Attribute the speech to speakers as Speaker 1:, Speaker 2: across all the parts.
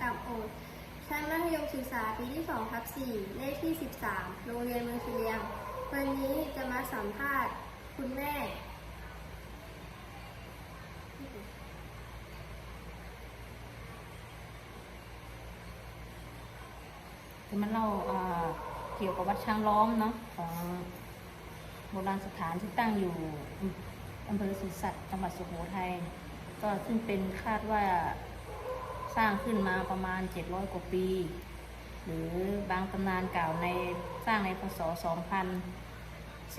Speaker 1: กรรมโอดชั้นมัธยมศึกษาปีที่2ทับ4เลขที่ 13 โรงเรียนเมืองเชียง วันนี้จะมาสัมภาษณ์คุณแม่
Speaker 2: จะมาเล่าเกี่ยวกับวัดช้างล้อมเนาะของโบราณสถานที่ตั้งอยู่อำเภอสุสัตว์จังหวัดสุโขทัยก็ซึ่งเป็นคาดว่า สร้างขึ้นมาประมาณ 700 กว่าปี หรือบางตำนานกล่าวในสร้างในพศ 2400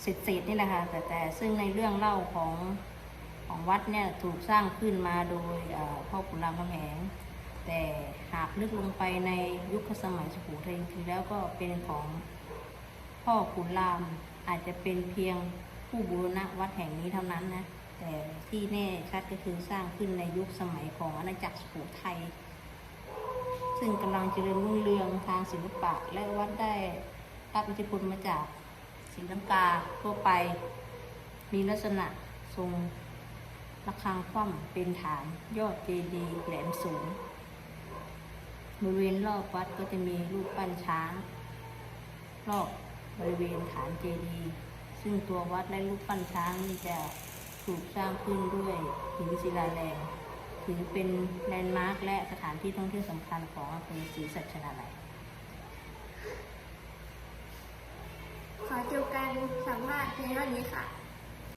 Speaker 2: เศษเศษๆนี่แหละค่ะแต่แต่ซึ่งในเรื่องเล่าของของวัดเนี่ยถูกสร้างขึ้นมาโดยพ่อขุนรามคำแหง แต่หากลึกลงไปในยุคสมัยสุโขทัยจริงๆแล้วก็เป็นของพ่อขุนรามอาจจะเป็นเพียงผู้บูรณะวัดแห่งนี้เท่านั้นนะ แต่ที่แน่ชัดก็คือสร้างขึ้นในยุคสมัยของอาณาจักรสุโขทัยซึ่งกำลังเจริญรุ่งเรืองทางศิลปะ และวัดได้รับอิทธิพลมาจากศรีลังกาทั่วไป มีลักษณะทรงระฆังคว่ำเป็นฐานยอดเจดีย์แหลมสูงบริเวณรอบวัดก็จะมีรูปปั้นช้าง รอบบริเวณฐานเจดีย์ซึ่งตัววัดและรูปปั้นช้างนี่จะ ถูกสร้างขึ้นด้วยหินศิลาแรงถือเป็นแลนด์มาร์คและสถานที่ท่องเที่ยวสำคัญของอำเภอศรีสัชนาลัย
Speaker 1: ขอจบการสัมภาษณ์เพียงเท่านี้ค่ะ